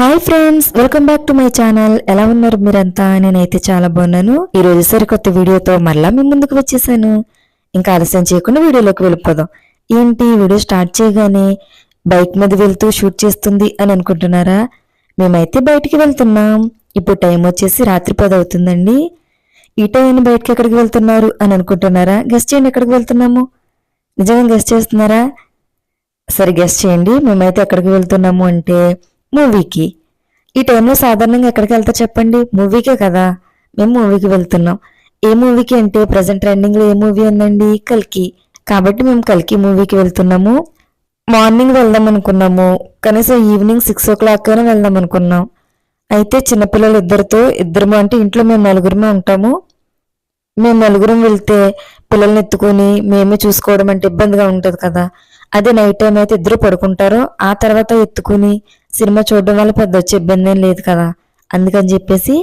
Hi friends welcome back to my channel ఎలా ఉన్నారు మీరంతా? నేనైతే చాలా బాగున్నాను. ఈ రోజు సరికొత్త వీడియోతో మళ్ళా మీ ముందుకు వచ్చేసాను. ఇంకా ఆలస్యం చేయకుండా వీడియోలోకి వెళ్ళిపోదాం. ఏంటి? వీడియో స్టార్ట్ చేయగానే బైక్ మీద వెళ్తూ షూట్ చేస్తుంది అని అనుకుంటున్నారా? మేమైతే బయటికి వెళ్తున్నాం. ఇప్పుడు టైం వచ్చేసి రాత్రి పది అవుతుందండి. ఈ టైం బయటకి ఎక్కడికి వెళ్తున్నారు అని అనుకుంటున్నారా? గెస్ట్ చేయండి ఎక్కడికి వెళ్తున్నాము? నిజంగా గెస్ట్ చేస్తున్నారా? సరే గెస్ట్ చేయండి. మేమైతే ఎక్కడికి వెళ్తున్నాము అంటే మూవీకి. ఈ టైంలో సాధారణంగా ఎక్కడికి వెళ్తా చెప్పండి? మూవీకే కదా. మేము మూవీకి వెళ్తున్నాం. ఏ మూవీకి అంటే ప్రజెంట్ ట్రెండింగ్లో ఏ మూవీ ఉందండి? కల్కి. కాబట్టి మేము కల్కి మూవీకి వెళ్తున్నాము. మార్నింగ్ వెళ్దాం అనుకున్నాము. కనీసం ఈవినింగ్ సిక్స్ ఓ క్లాక్ అయినా వెళ్దాం అనుకున్నాం. అయితే చిన్నపిల్లలు ఇద్దరితో ఇద్దరము అంటే ఇంట్లో మేము నలుగురమే ఉంటాము. మేము నలుగురం వెళ్తే పిల్లల్ని ఎత్తుకొని మేమే చూసుకోవడం అంటే ఇబ్బందిగా ఉంటుంది కదా. అదే నైట్ టైం అయితే ఇద్దరు పడుకుంటారు. ఆ తర్వాత ఎత్తుకుని సినిమా చూడడం వల్ల పెద్ద వచ్చే ఇబ్బంది ఏం లేదు కదా. అందుకని చెప్పేసి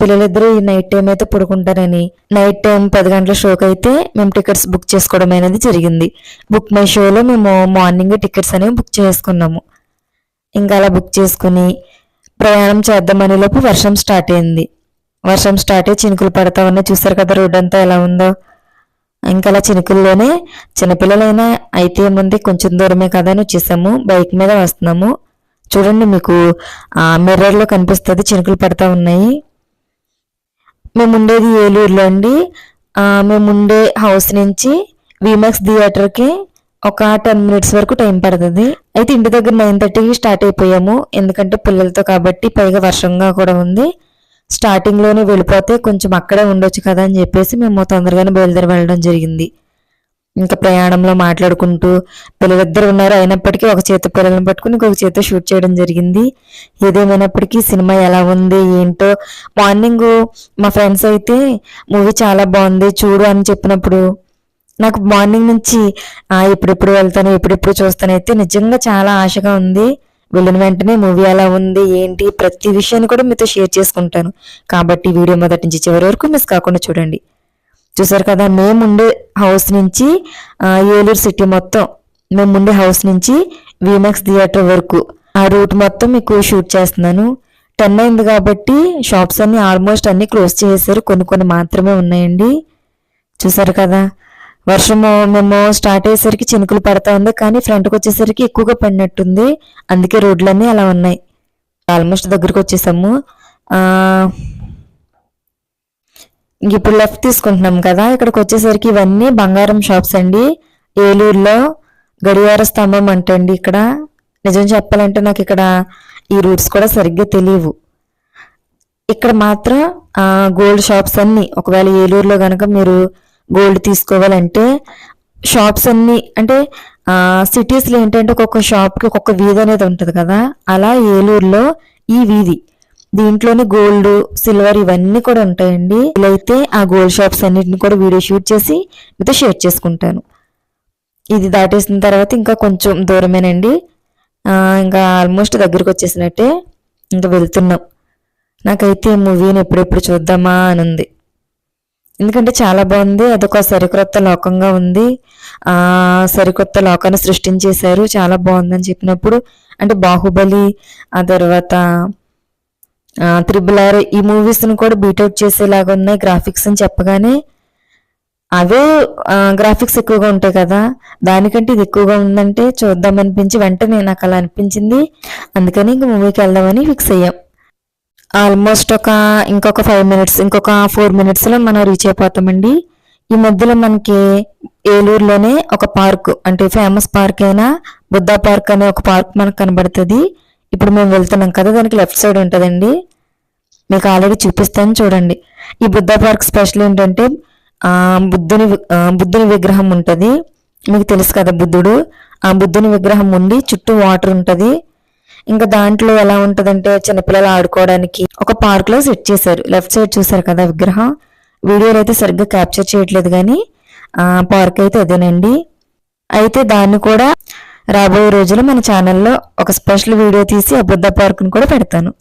పిల్లలిద్దరూ ఈ నైట్ టైం అయితే పడుకుంటారని. నైట్ టైం పది గంటల షోకి అయితే మేము టికెట్స్ బుక్ చేసుకోవడం అనేది జరిగింది. బుక్ మై షోలో మేము మార్నింగ్ టికెట్స్ అనేవి బుక్ చేసుకున్నాము. ఇంకా అలా బుక్ చేసుకుని ప్రయాణం చేద్దామనే లోపు వర్షం స్టార్ట్ అయింది. వర్షం స్టార్ట్ అయ్యి చినుకులు పడతా ఉన్నాయి. చూసారు కదా రోడ్ అంతా ఎలా ఉందో. ఇంకా అలా చినుకుల్లోనే చిన్నపిల్లలైనా అయితే ఏముంది కొంచెం దూరమే కదా అని వచ్చేసాము. బైక్ మీద వస్తున్నాము. చూడండి మీకు మిర్రర్లో కనిపిస్తుంది చినుకులు పడతా ఉన్నాయి. మేము ఉండేది ఏలూరులో అండి. మేము ఉండే హౌస్ నుంచి విమాక్స్ థియేటర్కి ఒక టెన్ మినిట్స్ వరకు టైం పడుతుంది. అయితే ఇంటి దగ్గర నైన్ థర్టీకి స్టార్ట్ అయిపోయాము. ఎందుకంటే పిల్లలతో కాబట్టి పైగా వర్షంగా కూడా ఉంది. స్టార్టింగ్లోనే వెళ్ళిపోతే కొంచెం అక్కడే ఉండొచ్చు కదా అని చెప్పేసి మేము తొందరగానే బయలుదేరి వెళ్ళడం జరిగింది. ఇంకా ప్రయాణంలో మాట్లాడుకుంటూ పిల్లలిద్దరు ఉన్నారు. అయినప్పటికీ ఒక చేత పిల్లల్ని పట్టుకుని ఇంకొక చేత షూట్ చేయడం జరిగింది. ఏదేమైనప్పటికీ సినిమా ఎలా ఉంది ఏంటో మార్నింగ్ మా ఫ్రెండ్స్ అయితే మూవీ చాలా బాగుంది చూడు అని చెప్పినప్పుడు నాకు మార్నింగ్ నుంచి ఎప్పుడెప్పుడు వెళ్తాను ఎప్పుడెప్పుడు చూస్తాను అయితే నిజంగా చాలా ఆశగా ఉంది. వెళ్ళిన వెంటనే మూవీ ఎలా ఉంది ఏంటి ప్రతి విషయాన్ని కూడా మీతో షేర్ చేసుకుంటాను. కాబట్టి వీడియో మొదటి నుంచి చివరి వరకు మిస్ కాకుండా చూడండి. చూసారు కదా మేము ఉండే హౌస్ నుంచి ఏలూరు సిటీ మొత్తం మేము ఉండే హౌస్ నుంచి విమాక్స్ థియేటర్ వరకు. ఆ రూట్ మొత్తం మీకు షూట్ చేస్తున్నాను. టెన్ అయింది కాబట్టి షాప్స్ అన్ని ఆల్మోస్ట్ అన్ని క్లోజ్ చేసేసారు. కొన్ని కొన్ని మాత్రమే ఉన్నాయండి. చూసారు కదా వర్షము మేము స్టార్ట్ అయ్యేసరికి చినుకులు పడతా ఉంది. కానీ ఫ్రంట్కి వచ్చేసరికి ఎక్కువగా పడినట్టుంది. అందుకే రోడ్లన్నీ అలా ఉన్నాయి. ఆల్మోస్ట్ దగ్గరకు వచ్చేసాము. ఇప్పుడు లెఫ్ట్ తీసుకుంటున్నాం కదా. ఇక్కడికి వచ్చేసరికి ఇవన్నీ బంగారం షాప్స్ అండి. ఏలూరులో గడియార స్తంభం అంటండి ఇక్కడ. నిజం చెప్పాలంటే నాకు ఇక్కడ ఈ రూట్స్ కూడా సరిగ్గా తెలియవు. ఇక్కడ మాత్రం గోల్డ్ షాప్స్ అన్నీ ఒకవేళ ఏలూరులో కనుక మీరు గోల్డ్ తీసుకోవాలంటే షాప్స్ అన్నీ అంటే సిటీస్లో ఏంటంటే ఒక్కొక్క షాప్కి ఒక్కొక్క వీధి అనేది ఉంటుంది కదా. అలా ఏలూరులో ఈ వీధి. దీంట్లోనే గోల్డ్ సిల్వర్ ఇవన్నీ కూడా ఉంటాయండి. అయితే ఆ గోల్డ్ షాప్స్ అన్నిటిని కూడా వీడియో షూట్ చేసి మీతో షేర్ చేసుకుంటాను. ఇది దాటేసిన తర్వాత ఇంకా కొంచెం దూరమేనండి. ఇంకా ఆల్మోస్ట్ దగ్గరికి వచ్చేసినట్టే ఇంకా వెళ్తున్నాం. నాకైతే మూవీని ఎప్పుడెప్పుడు చూద్దామా అని ఉంది. ఎందుకంటే చాలా బాగుంది. అదొక సరికొత్త లోకంగా ఉంది. ఆ సరికొత్త లోకాన్ని సృష్టించేశారు. చాలా బాగుందని చెప్పినప్పుడు అంటే బాహుబలి ఆ తర్వాత త్రిబుల్ ఆర్ ఈ మూవీస్ని కూడా బీటౌట్ చేసేలాగా ఉన్నాయి. గ్రాఫిక్స్ అని చెప్పగానే అవే గ్రాఫిక్స్ ఎక్కువగా ఉంటాయి కదా. దానికంటే ఇది ఎక్కువగా ఉందంటే చూద్దాం అనిపించి వెంటనే నాకు అలా అనిపించింది. అందుకని ఇంక మూవీకి వెళ్దామని ఫిక్స్ అయ్యాం. ఆల్మోస్ట్ ఒక ఇంకొక ఫైవ్ మినిట్స్ ఇంకొక ఫోర్ మినిట్స్లో మనం రీచ్ అయిపోతామండి. ఈ మధ్యలో మనకి ఏలూరులోనే ఒక పార్క్ అంటే ఫేమస్ పార్క్ అయినా బుద్ధా పార్క్ అనే ఒక పార్క్ మనకు కనబడుతుంది. ఇప్పుడు మేము వెళ్తున్నాం కదా దానికి లెఫ్ట్ సైడ్ ఉంటుందండి. మీకు ఆల్రెడీ చూపిస్తాను చూడండి. ఈ బుద్ధ పార్క్ స్పెషల్ ఏంటంటే బుద్ధుని బుద్ధుని విగ్రహం ఉంటుంది. మీకు తెలుసు కదా బుద్ధుడు. ఆ బుద్ధుని విగ్రహం ఉండి చుట్టూ వాటర్ ఉంటుంది. ఇంకా దాంట్లో ఎలా ఉంటుందంటే చిన్నపిల్లలు ఆడుకోవడానికి ఒక పార్క్లో సెట్ చేశారు. లెఫ్ట్ సైడ్ చూసారు కదా విగ్రహం. వీడియోలు అయితే సరిగ్గా క్యాప్చర్ చేయట్లేదు కానీ పార్క్ అయితే అదేనండి. అయితే దాన్ని కూడా రాబోయే రోజుల్లో మన ఛానల్లో ఒక స్పెషల్ వీడియో తీసి ఆ బుద్ధ పార్క్ని కూడా పెడతాను.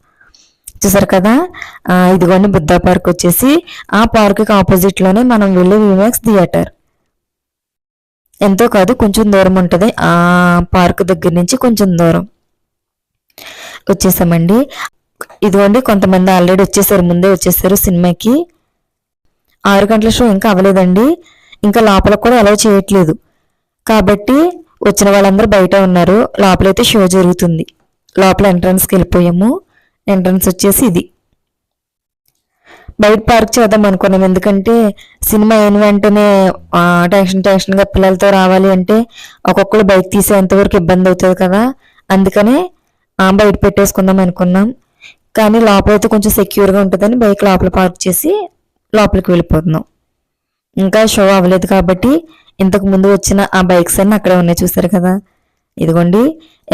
చూసారు కదా? ఇదిగోండి బుద్ధ పార్క్ వచ్చేసి ఆ పార్క్కి ఆపోజిట్లోనే మనం వెళ్ళే విమాక్స్ థియేటర్. ఎంతో కాదు కొంచెం దూరం ఉంటుంది. ఆ పార్క్ దగ్గర నుంచి కొంచెం దూరం. వచ్చేసామండి. ఇదిగోండి కొంతమంది ఆల్రెడీ వచ్చేసారు ముందే వచ్చేసారు సినిమాకి. ఆరు గంటల షో ఇంకా అవ్వలేదండి. ఇంకా లోపల కూడా అలౌ చేయట్లేదు. కాబట్టి వచ్చిన వాళ్ళందరూ బయట ఉన్నారు. లోపలైతే షో జరుగుతుంది. లోపల ఎంట్రన్స్కి వెళ్ళిపోయాము ఎంట్రన్స్ వచ్చేసి ఇది. బయట పార్క్ చేద్దాం అనుకున్నాం. ఎందుకంటే సినిమా అయిన వెంటనే టెన్షన్ టెన్షన్గా పిల్లలతో రావాలి అంటే ఒక్కొక్కరు బైక్ తీసేంతవరకు ఇబ్బంది అవుతుంది కదా. అందుకనే ఆ, బయట పెట్టేసుకుందాం అనుకున్నాం. కానీ లోపలైతే కొంచెం సెక్యూర్గా ఉంటుందని బైక్ లోపల పార్క్ చేసి లోపలికి వెళ్ళిపోతున్నాం. ఇంకా షో అవ్వలేదు కాబట్టి ఇంతకు ముందు వచ్చిన ఆ బైక్స్ అన్నీ అక్కడే ఉన్నాయి చూసారు కదా. ఇదిగోండి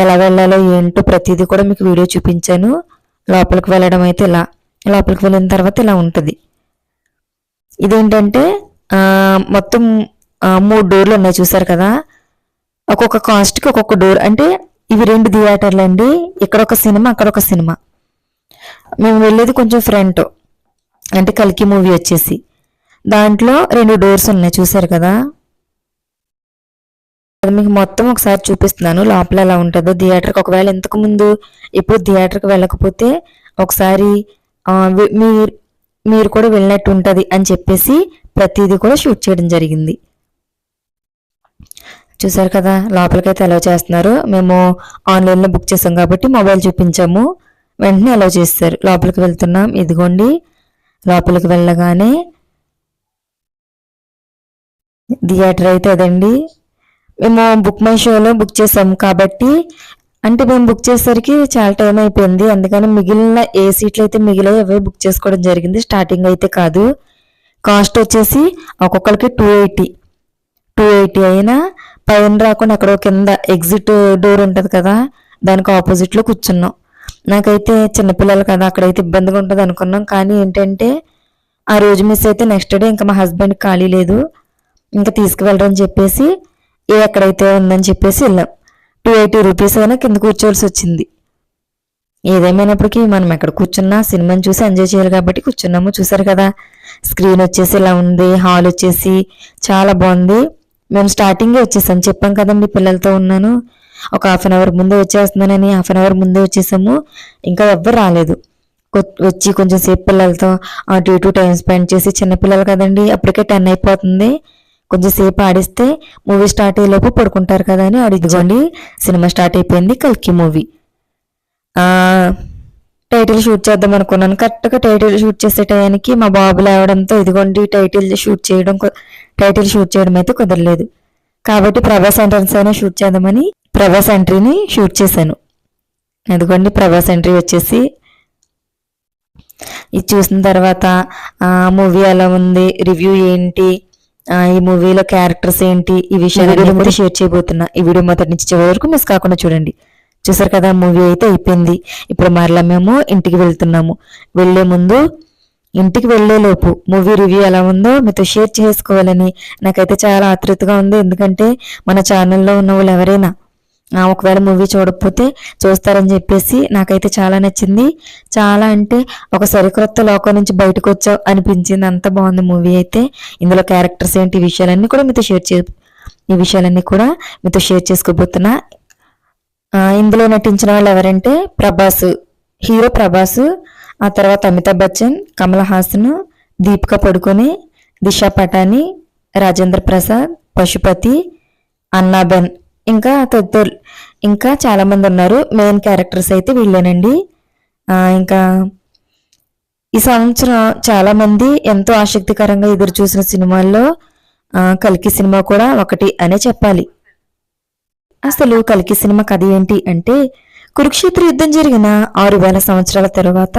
ఎలా వెళ్ళాలో ఏంటో ప్రతిదీ కూడా మీకు వీడియో చూపించాను. లోపలికి వెళ్ళడం అయితే ఇలా లోపలికి వెళ్ళిన తర్వాత ఇలా ఉంటుంది. ఇదేంటంటే మొత్తం మూడు డోర్లు ఉన్నాయి చూసారు కదా. ఒక్కొక్క కాస్ట్కి ఒక్కొక్క డోర్ అంటే ఇవి రెండు థియేటర్లు అండి. ఇక్కడ ఒక సినిమా అక్కడ ఒక సినిమా మేము వెళ్ళేది కొంచెం ఫ్రంట్ అంటే కల్కి మూవీ వచ్చేసి. దాంట్లో రెండు డోర్స్ ఉన్నాయి చూసారు కదా? అది మీకు మొత్తం ఒకసారి చూపిస్తున్నాను లోపల ఎలా ఉంటుందో. థియేటర్కి ఒకవేళ ఇంతకు ముందు ఇప్పుడు థియేటర్కి వెళ్ళకపోతే ఒకసారి మీరు మీరు కూడా వెళ్ళినట్టు ఉంటుంది అని చెప్పేసి ప్రతిదీ కూడా షూట్ చేయడం జరిగింది. చూసారు కదా లోపలికైతే అలౌ చేస్తున్నారు. మేము ఆన్లైన్లో బుక్ చేసాం కాబట్టి మొబైల్ చూపించాము. వెంటనే అలౌ చేస్తారు. లోపలికి వెళ్తున్నాం. ఇదిగోండి లోపలికి వెళ్ళగానే థియేటర్ అయితే అదండి. మేము బుక్ మై షోలో బుక్ చేసాం కాబట్టి అంటే మేము బుక్ చేసేసరికి చాలా టైం అయిపోయింది. అందుకని మిగిలిన ఏ సీట్లు అయితే మిగిలాయో అవే బుక్ చేసుకోవడం జరిగింది. స్టార్టింగ్ అయితే కాదు. కాస్ట్ వచ్చేసి ఒక్కొక్కరికి టూ ఎయిటీ. టూ ఎయిటీ అయినా పైన రాకుండా అక్కడ కింద ఎగ్జిట్ డోర్ ఉంటుంది కదా దానికి ఆపోజిట్లో కూర్చున్నాం. నాకైతే చిన్నపిల్లలు కదా అక్కడైతే ఇబ్బందిగా ఉంటుంది అనుకున్నాం. కానీ ఏంటంటే ఆ రోజు మిస్ అయితే నెక్స్ట్ డే ఇంకా మా హస్బెండ్ ఖాళీ లేదు. ఇంకా తీసుకువెళ్ళరని చెప్పేసి ఏ ఎక్కడైతే ఉందని చెప్పేసి వెళ్ళాం. టూ ఎయిటీ రూపీస్ అయినా కింద కూర్చోవలసి వచ్చింది. ఏదేమైనప్పటికీ మనం ఎక్కడ కూర్చున్నా సినిమాని చూసి ఎంజాయ్ చేయాలి కాబట్టి కూర్చున్నాము. చూసారు కదా స్క్రీన్ వచ్చేసి ఇలా ఉంది హాల్ వచ్చేసి చాలా బాగుంది. మేము స్టార్టింగే వచ్చేసాం. చెప్పాం కదండి పిల్లలతో ఉన్నాను. ఒక హాఫ్ అన్ అవర్ ముందే వచ్చేస్తున్నానని హాఫ్ అన్ అవర్ ముందే వచ్చేసాము. ఇంకా ఎవ్వరు రాలేదు. వచ్చి కొంచెం సేపు పిల్లలతో అటు ఇటు టైం స్పెండ్ చేసి చిన్నపిల్లలు కదండి అప్పటికే టెన్ అయిపోతుంది. కొంచెంసేపు ఆడిస్తే మూవీ స్టార్ట్ అయ్యేలోపు పడుకుంటారు కదా అని అడిగిదిగోండి సినిమా స్టార్ట్ అయిపోయింది కల్కి మూవీ. టైటిల్ షూట్ చేద్దాం అనుకున్నాను. కరెక్ట్గా టైటిల్ షూట్ చేసే టయానికి మా బాబు లేవడంతో ఇదిగోండి టైటిల్ షూట్ చేయడం టైటిల్ షూట్ చేయడం అయితే కుదరలేదు. కాబట్టి ప్రభాస్ ఎంట్రన్స్ అయినా షూట్ చేద్దామని ప్రభాస్ ఎంట్రీని షూట్ చేశాను. ఎందుకండి ప్రభాస్ ఎంట్రీ వచ్చేసి. ఇది చూసిన తర్వాత మూవీ ఎలా ఉంది రివ్యూ ఏంటి ఈ మూవీలో క్యారెక్టర్స్ ఏంటి ఈ విషయాలు కూడా షేర్ చేయబోతున్నా ఈ వీడియో మొదటి నుంచి చివరి వరకు మిస్ కాకుండా చూడండి. చూసారు కదా మూవీ అయితే అయిపోయింది. ఇప్పుడు మరలా మేము ఇంటికి వెళ్తున్నాము. వెళ్ళే ముందు ఇంటికి వెళ్ళే లోపు మూవీ రివ్యూ ఎలా ఉందో మీతో షేర్ చేసుకోవాలని నాకైతే చాలా ఆతృతగా ఉంది. ఎందుకంటే మన ఛానల్లో ఉన్న వాళ్ళు ఎవరైనా ఒకవేళ మూవీ చూడకపోతే చూస్తారని చెప్పేసి నాకైతే చాలా నచ్చింది. చాలా అంటే ఒక సరికొత్త లోకం నుంచి బయటకు వచ్చావు అనిపించింది. అంత బాగుంది మూవీ అయితే. ఇందులో క్యారెక్టర్స్ ఏంటి ఈ విషయాలన్నీ కూడా మీతో షేర్ చే ఈ విషయాలన్నీ కూడా మీతో షేర్ చేసుకోబోతున్నా. ఇందులో నటించిన వాళ్ళు ఎవరంటే ప్రభాస్ హీరో ప్రభాస్ ఆ తర్వాత అమితాబ్ బచ్చన్ కమల్ హాసన్ దీపిక పడుకొని దిశా పటాని రాజేంద్ర ప్రసాద్ పశుపతి అన్నాబెన్ ఇంకా తదితరులు ఇంకా చాలామంది ఉన్నారు మెయిన్ క్యారెక్టర్స్ అయితే వీళ్ళేనండి. ఇంకా ఈ సంవత్సరం చాలామంది ఎంతో ఆసక్తికరంగా ఎదురు చూసిన సినిమాల్లో కలికి కల్కి సినిమా కూడా ఒకటి అనే చెప్పాలి. అసలు కల్కి సినిమా కథ ఏంటి అంటే కురుక్షేత్ర యుద్ధం జరిగిన ఆరు వేల సంవత్సరాల తర్వాత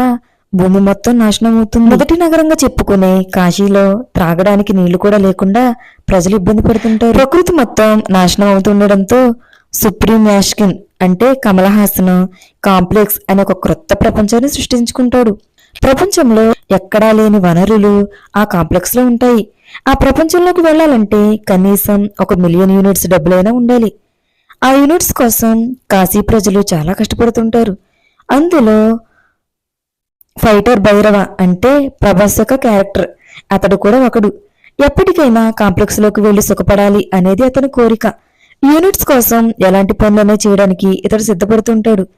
భూమి మొత్తం నాశనం అవుతుంది. మొదటి నగరంగా చెప్పుకునే కాశీలో త్రాగడానికి నీళ్ళు కూడా లేకుండా ప్రజలు ఇబ్బంది పడుతుంటారు. ప్రకృతి మొత్తం నాశనం అవుతుండడంతో సుప్రీం యాష్కిన్ అంటే కమల్ హాసన్ కాంప్లెక్స్ అనే ఒక క్రొత్త ప్రపంచాన్ని సృష్టించుకుంటాడు. ప్రపంచంలో ఎక్కడా లేని వనరులు ఆ కాంప్లెక్స్లో ఉంటాయి. ఆ ప్రపంచంలోకి వెళ్ళాలంటే కనీసం ఒక మిలియన్ యూనిట్స్ డబ్బులైనా ఉండాలి. ఆ యూనిట్స్ కోసం కాశీ ప్రజలు చాలా కష్టపడుతుంటారు. అందులో ఫైటర్ భైరవ అంటే ప్రభాస్ యొక్క క్యారెక్టర్. అతడు కూడా ఒకడు. ఎప్పటికైనా కాంప్లెక్స్లోకి వెళ్ళి సుఖపడాలి అనేది అతని కోరిక. యూనిట్స్ కోసం ఎలాంటి పనులనే చేయడానికి ఇతడు సిద్ధపడుతుంటాడు.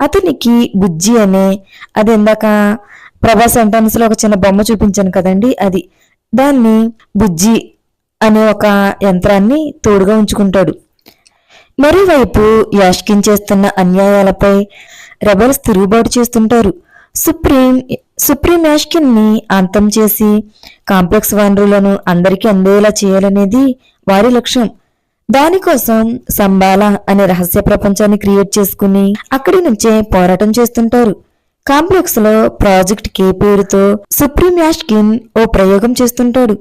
అతనికి బుజ్జి అనే అది ఇందాక ప్రభాస్ సెంటెన్స్ ఒక చిన్న బొమ్మ చూపించాను కదండి అది. దాన్ని బుజ్జి అనే ఒక యంత్రాన్ని తోడుగా ఉంచుకుంటాడు. మరోవైపు యాష్కిన్ చేస్తున్న అన్యాయాలపై రెబల్స్ తిరుగుబాటు చేస్తుంటారు. సుప్రీం సుప్రీం యాష్కిన్ని అంతం చేసి కాంప్లెక్స్ వనరులను అందరికీ అందేలా చేయాలనేది వారి లక్ష్యం. దానికోసం సంబాల అనే రహస్య ప్రపంచాన్ని క్రియేట్ చేసుకుని అక్కడి నుంచే పోరాటం చేస్తుంటారు. కాంప్లెక్స్లో ప్రాజెక్ట్ కే పేరుతో సుప్రీం యాష్కిన్ ఓ ప్రయోగం చేస్తుంటాడు.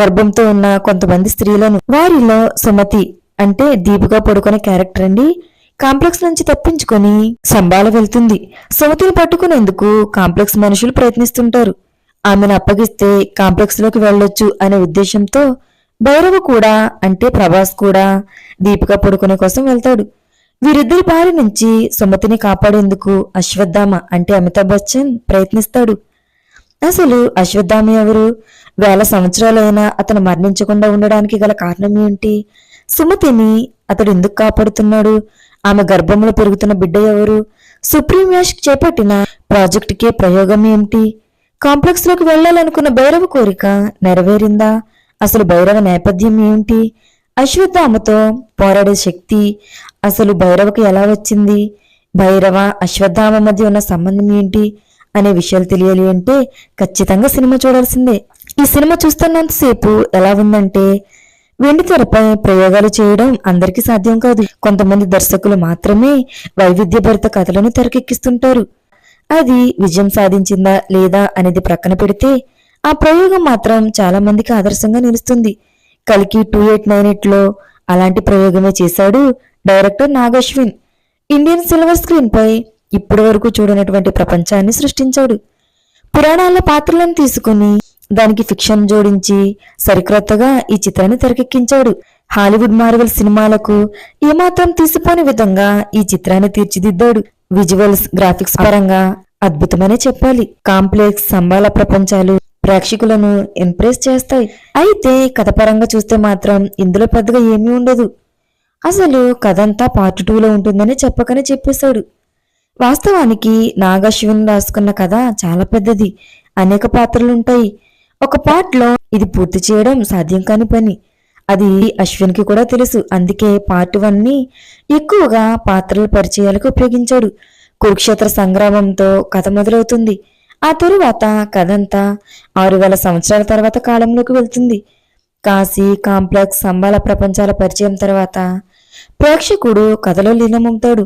గర్భంతో ఉన్న కొంతమంది స్త్రీలను వారిలో సుమతి అంటే దీపుగా పడుకునే క్యారెక్టర్ అండి. కాంప్లెక్స్ నుంచి తప్పించుకొని సంబాల వెళ్తుంది. సుమతిని పట్టుకునేందుకు కాంప్లెక్స్ మనుషులు ప్రయత్నిస్తుంటారు. ఆమెను అప్పగిస్తే కాంప్లెక్స్లోకి వెళ్ళొచ్చు అనే ఉద్దేశంతో భైరవ కూడా అంటే ప్రభాస్ కూడా దీపిక పడుకునే కోసం వెళ్తాడు. వీరిద్దరి బారి నుంచి సుమతిని కాపాడేందుకు అశ్వత్థామ అంటే అమితాబ్ బచ్చన్ ప్రయత్నిస్తాడు. అసలు అశ్వత్థామ ఎవరు? వేల సంవత్సరాలైనా అతను మరణించకుండా ఉండడానికి గల కారణం ఏంటి? సుమతిని అతడు ఎందుకు కాపాడుతున్నాడు? ఆమె గర్భంలో పెరుగుతున్న బిడ్డ ఎవరు? సుప్రీం యాష్ చేపట్టిన ప్రాజెక్టుకే ప్రయోగం ఏమిటి? కాంప్లెక్స్లోకి వెళ్ళాలనుకున్న భైరవ కోరిక నెరవేరిందా? అసలు భైరవ నేపథ్యం ఏంటి అశ్వత్థామతో పోరాడే శక్తి అసలు భైరవకు ఎలా వచ్చింది? భైరవ అశ్వత్థామ మధ్య ఉన్న సంబంధం ఏంటి? అనే విషయాలు తెలియాలి అంటే ఖచ్చితంగా సినిమా చూడాల్సిందే. ఈ సినిమా చూస్తున్నంతసేపు ఎలా ఉందంటే వెండి తెరపై ప్రయోగాలు చేయడం అందరికీ సాధ్యం కాదు. కొంతమంది దర్శకులు మాత్రమే వైవిధ్యభరిత కథలను తెరకెక్కిస్తుంటారు. అది విజయం సాధించిందా లేదా అనేది ప్రక్కన పెడితే ఆ ప్రయోగం మాత్రం చాలా మందికి ఆదర్శంగా నిలుస్తుంది. కలికి టూ ఎయిట్ నైన్ ఎయిట్లో అలాంటి ప్రయోగమే చేశాడు director Nagashwin. Indian silver screen పై ఇప్పటి వరకు చూడనటువంటి ప్రపంచాన్ని సృష్టించాడు. పురాణాల పాత్రలను తీసుకుని దానికి ఫిక్షన్ జోడించి సరికొత్తగా ఈ చిత్రాన్ని తెరకెక్కించాడు. హాలీవుడ్ మార్వెల్ సినిమాలకు ఏమాత్రం తీసిపోని విధంగా ఈ చిత్రాన్ని తీర్చిదిద్దాడు. విజువల్స్ గ్రాఫిక్స్ పరంగా అద్భుతమనే చెప్పాలి. కాంప్లెక్స్ సంబాల ప్రపంచాలు ప్రేక్షకులను ఇంప్రెస్ చేస్తాయి. అయితే కథ పరంగా చూస్తే మాత్రం ఇందులో పెద్దగా ఏమీ ఉండదు. అసలు కథంతా పార్ట్ టూలో ఉంటుందని చెప్పకనే చెప్పేశాడు. వాస్తవానికి నాగశ్విన్ రాసుకున్న కథ చాలా పెద్దది. అనేక పాత్రలుంటాయి. ఒక పార్ట్లో ఇది పూర్తి చేయడం సాధ్యం కాని పని. అది అశ్విన్కి కూడా తెలుసు. అందుకే పార్ట్ వన్ని ఎక్కువగా పాత్రల పరిచయాలకు ఉపయోగించాడు. కురుక్షేత్ర సంగ్రామంతో కథ మొదలవుతుంది. ఆ తరువాత కథంతా ఆరు వేల సంవత్సరాల తర్వాత కాలంలోకి వెళ్తుంది. కాశీ కాంప్లెక్స్ సంబాల ప్రపంచాల పరిచయం తర్వాత ప్రేక్షకుడు కథలో లీనమవుతాడు.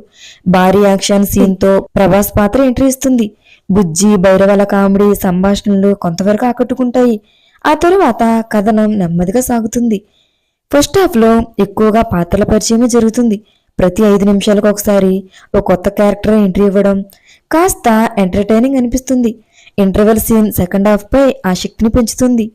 భారీ యాక్షన్ సీన్తో ప్రభాస్ పాత్ర ఎంట్రీ ఇస్తుంది. బుజ్జి భైరవల కామెడీ సంభాషణలు కొంతవరకు ఆకట్టుకుంటాయి. ఆ తరువాత కథనం నెమ్మదిగా సాగుతుంది. ఫస్ట్ హాఫ్లో ఎక్కువగా పాత్రల పరిచయమే జరుగుతుంది. ప్రతి ఐదు నిమిషాలకు ఒకసారి ఓ కొత్త క్యారెక్టర్ ఎంట్రీ ఇవ్వడం కాస్త ఎంటర్టైనింగ్ అనిపిస్తుంది. ఇంటర్వెల్ సీన్ సెకండ్ హాఫ్పై ఆసక్తిని పెంచుతుంది.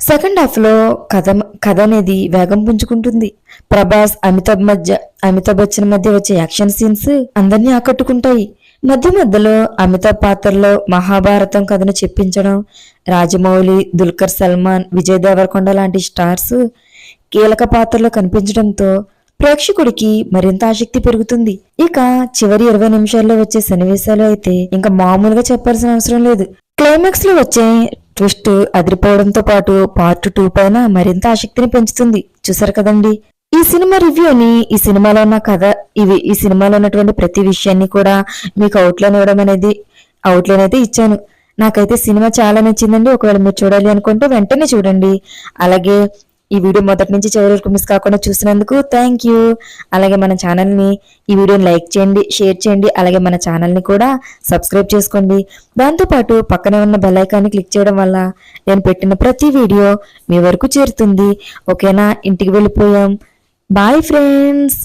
సెకండ్ హాఫ్లో కథ కథ అనేది వేగం పుంజుకుంటుంది. ప్రభాస్ అమితాబ్ మధ్య అమితాబ్ బచ్చన్ మధ్య వచ్చే యాక్షన్ సీన్స్ అందరినీ ఆకట్టుకుంటాయి. మధ్య మధ్యలో అమితాబ్ పాత్రలో మహాభారతం కథను చెప్పించడం రాజమౌళి దుల్కర్ సల్మాన్ విజయ్ దేవరకొండ లాంటి స్టార్స్ కీలక పాత్రలో కనిపించడంతో ప్రేక్షకుడికి మరింత ఆసక్తి పెరుగుతుంది. ఇక చివరి ఇరవై నిమిషాల్లో వచ్చే సన్నివేశాలు అయితే ఇంకా మామూలుగా చెప్పాల్సిన అవసరం లేదు. క్లైమాక్స్లో వచ్చే ట్విస్ట్ అదిరిపోవడంతో పాటు పార్ట్ టూ పైన మరింత ఆసక్తిని పెంచుతుంది. చూసారు కదండి? ఈ సినిమా రివ్యూని ఈ సినిమాలో ఉన్న కథ ఇవి ఈ సినిమాలో ఉన్నటువంటి ప్రతి విషయాన్ని కూడా మీకు అవుట్లైన్ ఇవ్వడం అనేది అవుట్లైన్ అయితే ఇచ్చాను. నాకైతే సినిమా చాలా నచ్చిందండి. ఒకవేళ మీరు చూడాలి అనుకుంటే వెంటనే చూడండి. అలాగే ఈ వీడియో మొదటి నుంచి చివరి వరకు మిస్ కాకుండా చూసినందుకు థ్యాంక్ యూ అలాగే మన ఛానల్ని ఈ వీడియోని లైక్ చేయండి షేర్ చేయండి. అలాగే మన ఛానల్ని కూడా సబ్స్క్రైబ్ చేసుకోండి. దాంతోపాటు పక్కనే ఉన్న బెల్ ఐకాన్ని క్లిక్ చేయడం వల్ల నేను పెట్టిన ప్రతి వీడియో మీ వరకు చేరుతుంది. ఓకేనా? ఇంటికి వెళ్ళిపోయాం. Bye friends